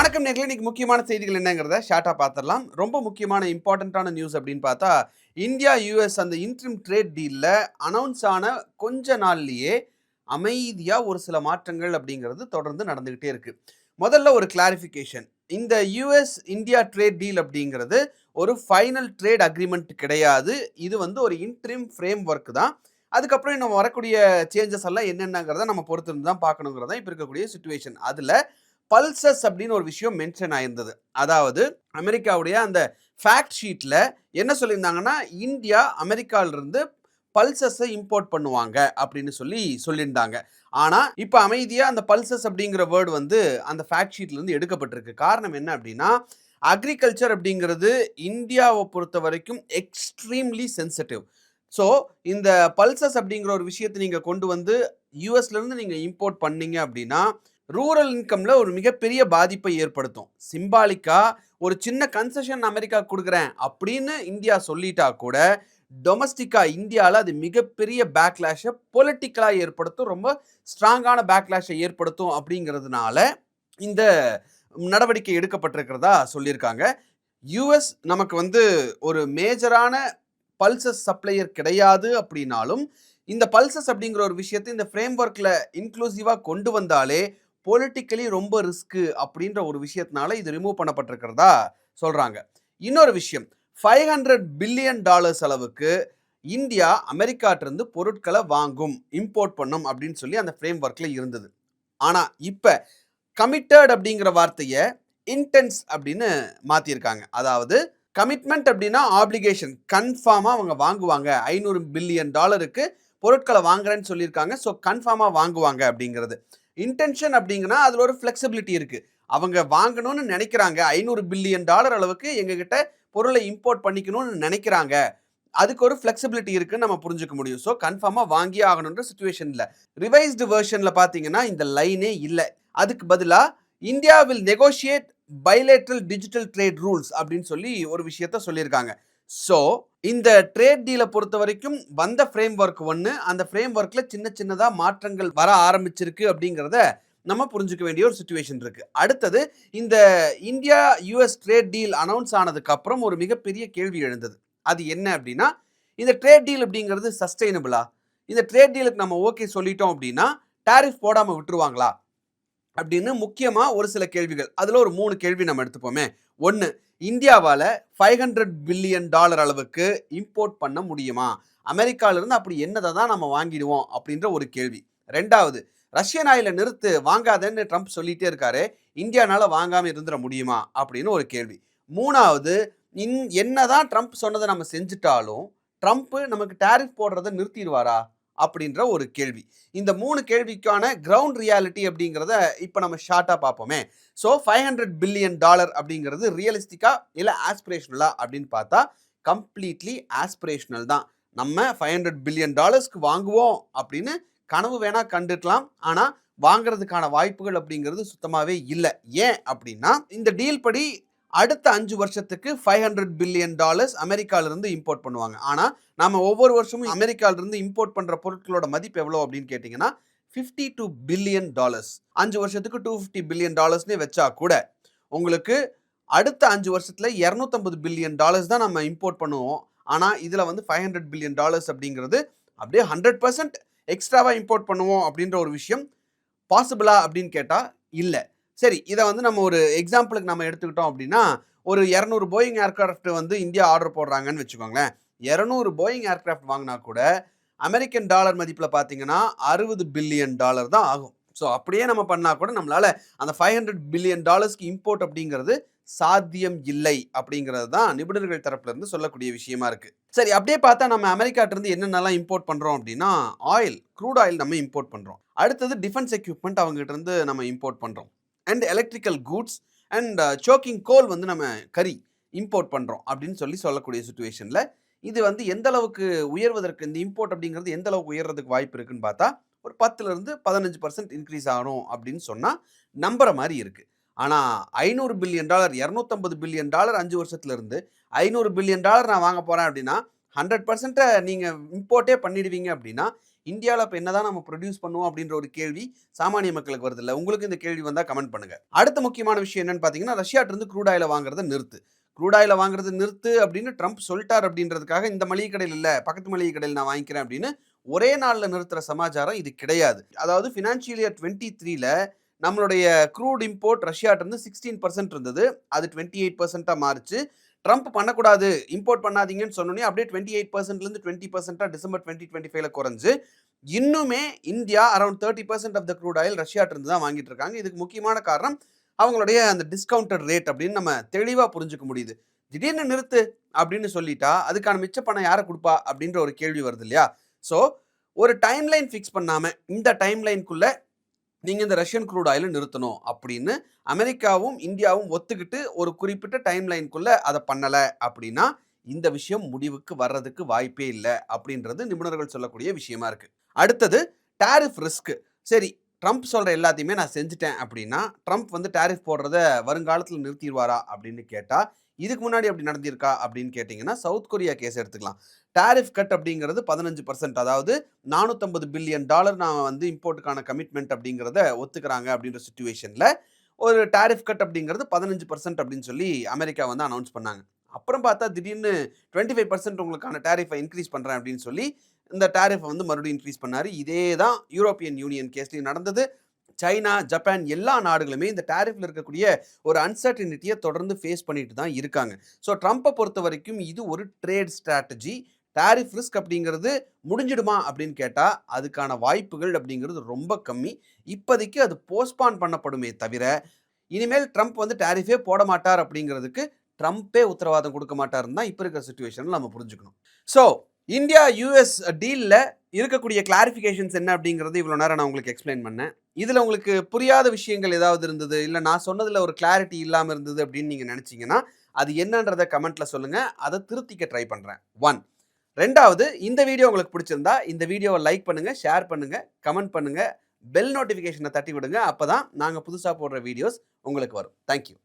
வணக்கம் நேர்களே. இன்னைக்கு முக்கியமான செய்திகள் என்னங்கிறத ஷார்ட்டாக பார்த்துடலாம் ரொம்ப முக்கியமான இம்பார்ட்டண்ட்டான நியூஸ் அப்படின்னு பார்த்தா இந்தியா யூஎஸ் அந்த இன்ட்ரிம் ட்ரேட் டீலில் அனௌன்ஸ் ஆன கொஞ்ச நாள்லேயே அமைதியாக ஒரு சில மாற்றங்கள் அப்படிங்கிறது தொடர்ந்து நடந்துக்கிட்டே இருக்குது முதல்ல ஒரு கிளாரிஃபிகேஷன் இந்த யூஎஸ் இந்தியா ட்ரேட் டீல் அப்படிங்கிறது ஒரு ஃபைனல் ட்ரேட் அக்ரிமெண்ட் கிடையாது. இது வந்து ஒரு இன்ட்ரிம் ஃப்ரேம் ஒர்க் தான். அதுக்கப்புறம் நம்ம வரக்கூடிய சேஞ்சஸ் எல்லாம் என்னென்னங்கிறத நம்ம பொறுத்திருந்து தான் பார்க்கணுங்கிறதா இப்போ இருக்கக்கூடிய சுச்சுவேஷன் அதில் பல்சஸ் அப்படின்னு ஒரு விஷயம் மென்ஷன் ஆயிருந்தது. அதாவது அமெரிக்காவுடைய அந்த ஃபேக்ட் ஷீட்டில் என்ன சொல்லியிருந்தாங்கன்னா இந்தியா அமெரிக்காவிலிருந்து பல்சஸை இம்போர்ட் பண்ணுவாங்க அப்படின்னு சொல்லி சொல்லியிருந்தாங்க. ஆனால் இப்போ அமைதியாக அந்த பல்சஸ் அப்படிங்கிற வேர்டு வந்து அந்த ஃபேக்ட் ஷீட்லேருந்து எடுக்கப்பட்டிருக்கு. காரணம் என்ன அப்படின்னா அக்ரிகல்ச்சர் அப்படிங்கிறது இந்தியாவை பொறுத்த வரைக்கும் எக்ஸ்ட்ரீம்லி சென்சிட்டிவ் ஸோ இந்த பல்சஸ் அப்படிங்கிற ஒரு விஷயத்தை நீங்கள் கொண்டு வந்து யூஎஸ்லேருந்து நீங்கள் இம்போர்ட் பண்ணீங்க அப்படின்னா ரூரல் இன்கம்ல ஒரு மிகப்பெரிய பாதிப்பை ஏற்படுத்தும். சிம்பாலிக்கா ஒரு சின்ன கன்செஷன் அமெரிக்கா கொடுக்குறேன் அப்படின்னு இந்தியா சொல்லிட்டா கூட டொமஸ்டிக்கா இந்தியாவில் அது மிகப்பெரிய பேக்லாஷை பொலிட்டிக்கலாக ஏற்படுத்தும் ரொம்ப ஸ்ட்ராங்கான பேக்லாஷை ஏற்படுத்தும் அப்படிங்கிறதுனால இந்த நடவடிக்கை எடுக்கப்பட்டிருக்கிறதா சொல்லியிருக்காங்க. யூஎஸ் நமக்கு வந்து ஒரு மேஜரான பல்சஸ் சப்ளையர் கிடையாது அப்படின்னாலும் இந்த பல்சஸ் அப்படிங்கிற ஒரு விஷயத்தை இந்த ஃப்ரேம் ஒர்க்கில் இன்க்ளூசிவாக கொண்டு வந்தாலே பொலிட்டிக்கலி ரொம்ப ரிஸ்க்கு அப்படின்ற ஒரு விஷயத்தினால இது ரிமூவ் பண்ணப்பட்டிருக்கிறதா சொல்கிறாங்க இன்னொரு விஷயம் ஃபைவ் ஹண்ட்ரட் பில்லியன் டாலர்ஸ் அளவுக்கு இந்தியா அமெரிக்காட்டிருந்து பொருட்களை வாங்கும் இம்போர்ட் பண்ணும் அப்படின்னு சொல்லி அந்த ஃப்ரேம் ஒர்க்கில் இருந்தது. ஆனால் இப்போ கமிட்டட் அப்படிங்கிற வார்த்தையை இன்டென்ஸ் அப்படின்னு மாற்றிருக்காங்க அதாவது கமிட்மெண்ட் அப்படின்னா ஆப்ளிகேஷன் கன்ஃபார்மாக அவங்க வாங்குவாங்க. ஐநூறு பில்லியன் டாலருக்கு பொருட்களை வாங்குறேன்னு சொல்லியிருக்காங்க. ஸோ கன்ஃபார்மாக வாங்குவாங்க அப்படிங்கிறது. இன்டென்ஷன் அப்படிங்கன்னா அதில் ஒரு ஃப்ளெக்சிபிலிட்டி இருக்குது அவங்க வாங்கணும்னு நினைக்கிறாங்க. ஐநூறு பில்லியன் டாலர் அளவுக்கு எங்ககிட்ட பொருளை இம்போர்ட் பண்ணிக்கணும்னு நினைக்கிறாங்க. அதுக்கு ஒரு ஃப்ளெக்சிபிலிட்டி இருக்குன்னு நம்ம புரிஞ்சுக்க முடியும். ஸோ கன்ஃபார்மாக வாங்கி ஆகணுன்ற சுச்சுவேஷனில் ரிவைஸ்டு வெர்ஷனில் பார்த்தீங்கன்னா இந்த லைனே இல்லை. அதுக்கு பதிலாக India will negotiate bilateral digital trade rules அப்படின்னு சொல்லி ஒரு விஷயத்த சொல்லியிருக்காங்க. ஸோ இந்த ட்ரேட் டீலை பொறுத்த வரைக்கும் வந்த ஃப்ரேம் ஒர்க் ஒன்று அந்த ஃப்ரேம் ஒர்க்கில் சின்ன சின்னதாக மாற்றங்கள் வர ஆரம்பிச்சிருக்கு அப்படிங்கிறத நம்ம புரிஞ்சுக்க வேண்டிய ஒரு சுச்சுவேஷன் இருக்கு. அடுத்தது இந்த India US trade deal announce ஆனதுக்கு அப்புறம் ஒரு மிகப்பெரிய கேள்வி எழுந்தது. அது என்ன அப்படின்னா இந்த ட்ரேட் டீல் அப்படிங்கிறது சஸ்டைனபிளா இந்த ட்ரேட் டீலுக்கு நம்ம ஓகே சொல்லிட்டோம் அப்படின்னா டாரிஃப் போடாமல் விட்டுருவாங்களா? அப்படின்னு முக்கியமாக ஒரு சில கேள்விகள். அதில் ஒரு மூணு கேள்வி நம்ம எடுத்துப்போமே. ஒன்று இந்தியாவால் ஃபைவ் ஹண்ட்ரட் பில்லியன் டாலர் அளவுக்கு இம்போர்ட் பண்ண முடியுமா? அமெரிக்காவிலிருந்து அப்படி என்னதை தான் நம்ம வாங்கிடுவோம் அப்படின்ற ஒரு கேள்வி. ரெண்டாவது ரஷ்யன் ஆயிலை நிறுத்து வாங்காதேன்னு ட்ரம்ப் சொல்லிட்டே இருக்காரு. இந்தியானால வாங்காம இருந்துட முடியுமா? அப்படின்னு ஒரு கேள்வி. மூணாவது இன் என்னதான் ட்ரம்ப் சொன்னதை நம்ம செஞ்சுட்டாலும் ட்ரம்ப் நமக்கு டேரிஃப் போடுறதை நிறுத்திடுவாரா? அப்படின்ற ஒரு கேள்வி. இந்த மூணு கேள்விக்கான கிரவுண்ட் ரியாலிட்டி அப்படிங்கிறத இப்போ நம்ம ஷார்ட்டாக பார்ப்போமே. So five hundred billion dollar அப்படிங்கிறது ரியலிஸ்டிக்கா இல்லை ஆஸ்பிரேஷனலா அப்படின்னு பார்த்தா கம்ப்ளீட்லி ஆஸ்பிரேஷனல் தான். நம்ம ஃபைவ் ஹண்ட்ரட் பில்லியன் டாலர்ஸ்க்கு வாங்குவோம் அப்படின்னு கனவு வேணால் கண்டுக்கலாம் ஆனால் வாங்குறதுக்கான வாய்ப்புகள் அப்படிங்கிறது சுத்தமாகவே இல்லை. ஏன் அப்படின்னா இந்த டீல் படி அடுத்த அஞ்சு வருஷத்துக்கு ஃபைவ் ஹண்ட்ரட் பில்லியன் டாலர்ஸ் அமெரிக்காவிலிருந்து இம்போர்ட் பண்ணுவாங்க. ஆனால் நம்ம ஒவ்வொரு வருஷமும் அமெரிக்காவிலிருந்து இம்போர்ட் பண்ணுற பொருட்களோட மதிப்பு எவ்வளோ அப்படின்னு கேட்டிங்கன்னா ஃபிஃப்டி டூ பில்லியன் டாலர்ஸ் அஞ்சு வருஷத்துக்கு டூ ஃபிஃப்டி பில்லியன் டாலர்ஸ்னே வச்சா கூட உங்களுக்கு அடுத்த அஞ்சு வருஷத்தில் இரநூத்தம்பது பில்லியன் டாலர்ஸ் தான் நம்ம இம்போர்ட் பண்ணுவோம். ஆனால் இதில் வந்து ஃபைவ் ஹண்ட்ரட் பில்லியன் டாலர்ஸ் அப்படிங்கிறது அப்படியே ஹண்ட்ரட் பர்சன்ட் எக்ஸ்ட்ராவாக இம்போர்ட் பண்ணுவோம் அப்படின்ற ஒரு விஷயம் பாசிபிளா அப்படின்னு கேட்டால் இல்லை. சரி இதை வந்து நம்ம ஒரு எக்ஸாம்பிளுக்கு நம்ம எடுத்துக்கிட்டோம் அப்படின்னா ஒரு இரநூறு போயிங் ஏர்கிராஃப்ட் வந்து இந்தியா ஆர்டர் போடுறாங்கன்னு வச்சுக்கோங்களேன். இரநூறு போயிங் ஏர்கிராஃப்ட் வாங்கினா கூட அமெரிக்கன் டாலர் மதிப்பில் பார்த்தீங்கன்னா அறுபது பில்லியன் டாலர் தான் ஆகும். ஸோ அப்படியே நம்ம பண்ணால் கூட நம்மளால் அந்த ஃபைவ் ஹண்ட்ரட் பில்லியன் டாலர்ஸ்க்கு இம்போர்ட் அப்படிங்கிறது சாத்தியம் இல்லை அப்படிங்கிறது தான் நிபுணர்கள் தரப்புலேருந்து சொல்லக்கூடிய விஷயமா இருக்குது சரி அப்படியே பார்த்தா நம்ம அமெரிக்காட்டிருந்து என்னென்னலாம் இம்போர்ட் பண்ணுறோம் அப்படின்னா ஆயில் க்ரூட் ஆயில் நம்ம இம்போர்ட் பண்ணுறோம் அடுத்தது டிஃபென்ஸ் எக்யூப்மெண்ட் அவங்ககிட்ட இருந்து நம்ம இம்போர்ட் பண்ணுறோம் அண்ட் எலக்ட்ரிக்கல் கூட்ஸ் அண்ட் சோக்கிங் கோல் வந்து நம்ம கறி இம்போர்ட் பண்ணுறோம் அப்படின்னு சொல்லி சொல்லக்கூடிய சுச்சுவேஷனில் இது வந்து எந்த அளவுக்கு உயர்வதற்கு இந்த இம்போர்ட் அப்படிங்கிறது எந்த அளவுக்கு உயர்றதுக்கு வாய்ப்பு இருக்குன்னு பார்த்தா ஒரு பத்துலேருந்து பதினஞ்சு பர்சன்ட் இன்க்ரீஸ் ஆகணும் அப்படின்னு சொன்னால் நம்புற மாதிரி இருக்குது ஆனால் ஐநூறு பில்லியன் டாலர் இரநூத்தம்பது பில்லியன் டாலர் அஞ்சு வருஷத்துலேருந்து ஐநூறு பில்லியன் டாலர் நான் வாங்க போகிறேன் அப்படின்னா ஹண்ட்ரட் பர்சன்ட்டை நீங்கள் இம்போர்ட்டே பண்ணிடுவீங்க அப்படின்னா இந்தியாவில் இப்போ என்னதான் நம்ம ப்ரொடியூஸ் பண்ணுவோம் அப்படின்ற ஒரு கேள்வி சாமானிய மக்களுக்கு வருது இல்லை உங்களுக்கு இந்த கேள்வி வந்தால் கமெண்ட் பண்ணுங்க. அடுத்த முக்கியமான விஷயம் என்னன்னு பார்த்தீங்கன்னா ரஷ்யாட்ட இருந்து க்ரூட் ஆயில வாங்குறத நிறுத்து. க்ரூட் ஆயில வாங்குறது நிறுத்து அப்படின்னு ட்ரம்ப் சொல்லிட்டார் அப்படின்றதுக்காக இந்த மளிகை கடையில் இல்லை பக்கத்து மளிகை கடையில் நான் வாங்கிக்கிறேன் அப்படின்னு ஒரே நாளில் நிறுத்துற சமாச்சாரம் இது கிடையாது. அதாவது ஃபினான்ஷியல் இயர் டுவெண்ட்டி த்ரீல நம்மளுடைய க்ரூட் இம்போர்ட் ரஷ்யாட்ட இருந்து சிக்ஸ்டீன் பர்சன்ட் இருந்தது. அது டுவெண்ட்டி எயிட் பர்சன்ட்டாக மாறிச்சு. ட்ரம்ப் பண்ணக்கூடாது இம்போர்ட் பண்ணாதீங்கன்னு சொன்னோன்னே அப்படியே டுவெண்ட்டி எயிட் பர்சன்ட்லேருந்து டுவெண்ட்டி பர்சன்ட்டாக டிசம்பர் டுவெண்ட்டி டுவெண்ட்டி ஃபைவ்ல குறைஞ்சு இன்னுமே India around thirty percent of the crude oil ரஷ்யாட்டிருந்து தான் வாங்கிட்டு இருக்காங்க. இதுக்கு முக்கியமான காரணம் அவங்களுடைய அந்த டிஸ்கவுண்டட் ரேட் அப்படின்னு நம்ம தெளிவாக புரிஞ்சுக்க முடியுது. திடீர்னு நிறுத்து அப்படின்னு சொல்லிட்டா அதுக்கான மிச்ச பணம் யாரை கொடுப்பா அப்படின்ற ஒரு கேள்வி வருது இல்லையா? ஸோ ஒரு டைம்லைன் ஃபிக்ஸ் பண்ணாமல் இந்த டைம்லைனுக்குள்ளே நீங்கள் இந்த ரஷ்யன் க்ரூட் ஆயிலை நிறுத்தணும் அப்படின்னு அமெரிக்காவும் இந்தியாவும் ஒத்துக்கிட்டு ஒரு குறிப்பிட்ட டைம் லைனுக்குள்ளே அதை பண்ணலை அப்படின்னா இந்த விஷயம் முடிவுக்கு வர்றதுக்கு வாய்ப்பே இல்லை அப்படின்றது நிபுணர்கள் சொல்லக்கூடிய விஷயமா இருக்குது அடுத்தது டாரிஃப் ரிஸ்க் சரி ட்ரம்ப் சொல்கிற எல்லாத்தையுமே நான் செஞ்சுட்டேன் அப்படின்னா ட்ரம்ப் வந்து டாரிஃப் போடுறத வருங்காலத்தில் நிறுத்திடுவாரா அப்படின்னு கேட்டால் இதுக்கு முன்னாடி அப்படி நடந்திருக்கா? அப்படின்னு கேட்டிங்கன்னா சவுத் கொரியா கேஸ் எடுத்துக்கலாம். டாரிஃப் கட் அப்படிங்கிறது பதினஞ்சு பர்சன்ட் அதாவது நானூற்றம்பது பில்லியன் டாலர் நான் வந்து இம்போர்ட்டுக்கான கமிட்மெண்ட் அப்படிங்கிறத ஒத்துக்கிறாங்க அப்படின்ற சுச்சுவேஷனில் ஒரு டாரிஃப் கட் அப்படிங்கிறது பதினஞ்சு பர்சன்ட் அப்படின்னு சொல்லி அமெரிக்கா வந்து அனௌன்ஸ் பண்ணாங்க. அப்புறம் பார்த்தா திடீர்னு டுவெண்ட்டி ஃபைவ் பர்சன்ட் உங்களுக்கான டேரிஃபை இன்க்ரீஸ் பண்ணுறேன் அப்படின்னு சொல்லி இந்த டேரிஃபை வந்து மறுபடியும் இன்க்ரீஸ் பண்ணார். இதே தான் யூரோப்பியன் யூனியன் கேஸ்லையும் நடந்தது. சைனா ஜப்பான் எல்லா நாடுகளுமே இந்த டேரிஃபில் இருக்கக்கூடிய ஒரு அன்சர்டினிட்டியை தொடர்ந்து ஃபேஸ் பண்ணிட்டு தான் இருக்காங்க. ஸோ ட்ரம்ப்பை பொறுத்த வரைக்கும் இது ஒரு ட்ரேட் ஸ்ட்ராட்டஜி டாரிஃப் ரிஸ்க் அப்படிங்கிறது முடிஞ்சிடுமா அப்படின்னு கேட்டால் அதுக்கான வாய்ப்புகள் அப்படிங்கிறது ரொம்ப கம்மி. இப்போதைக்கு அது போஸ்ட்பான் பண்ணப்படுமே தவிர இனிமேல் ட்ரம்ப் வந்து டாரிஃபே போட மாட்டார் அப்படிங்கிறதுக்கு ட்ரம்ப்பே உத்தரவாதம் கொடுக்க மாட்டாருன்னு தான் இப்போ இருக்கிற சுச்சுவேஷனில் நம்ம புரிஞ்சுக்கணும். ஸோ இந்தியா யூஎஸ் டீலில் இருக்கக்கூடிய கிளாரிஃபிகேஷன்ஸ் என்ன அப்படிங்கிறது இவ்வளோ நேரம் நான் உங்களுக்கு எக்ஸ்பிளைன் பண்ணேன். இதில் உங்களுக்கு புரியாத விஷயங்கள் ஏதாவது இருந்தது? இல்லை நான் சொன்னதில் ஒரு கிளாரிட்டி இல்லாமல் இருந்தது அப்படின்னு நீங்கள் நினச்சிங்கன்னா அது என்னன்றதை கமெண்ட்டில் சொல்லுங்கள் அதை திருத்திக்க ட்ரை பண்ணுறேன் ஒன் ரெண்டாவது இந்த வீடியோ உங்களுக்கு பிடிச்சிருந்தா இந்த வீடியோவை லைக் பண்ணுங்கள் ஷேர் பண்ணுங்கள் கமெண்ட் பண்ணுங்கள் பெல் நோட்டிஃபிகேஷனை தட்டி விடுங்க அப்போ தான் நாங்கள் புதுசாக போடுற வீடியோஸ் உங்களுக்கு வரும். தேங்க்யூ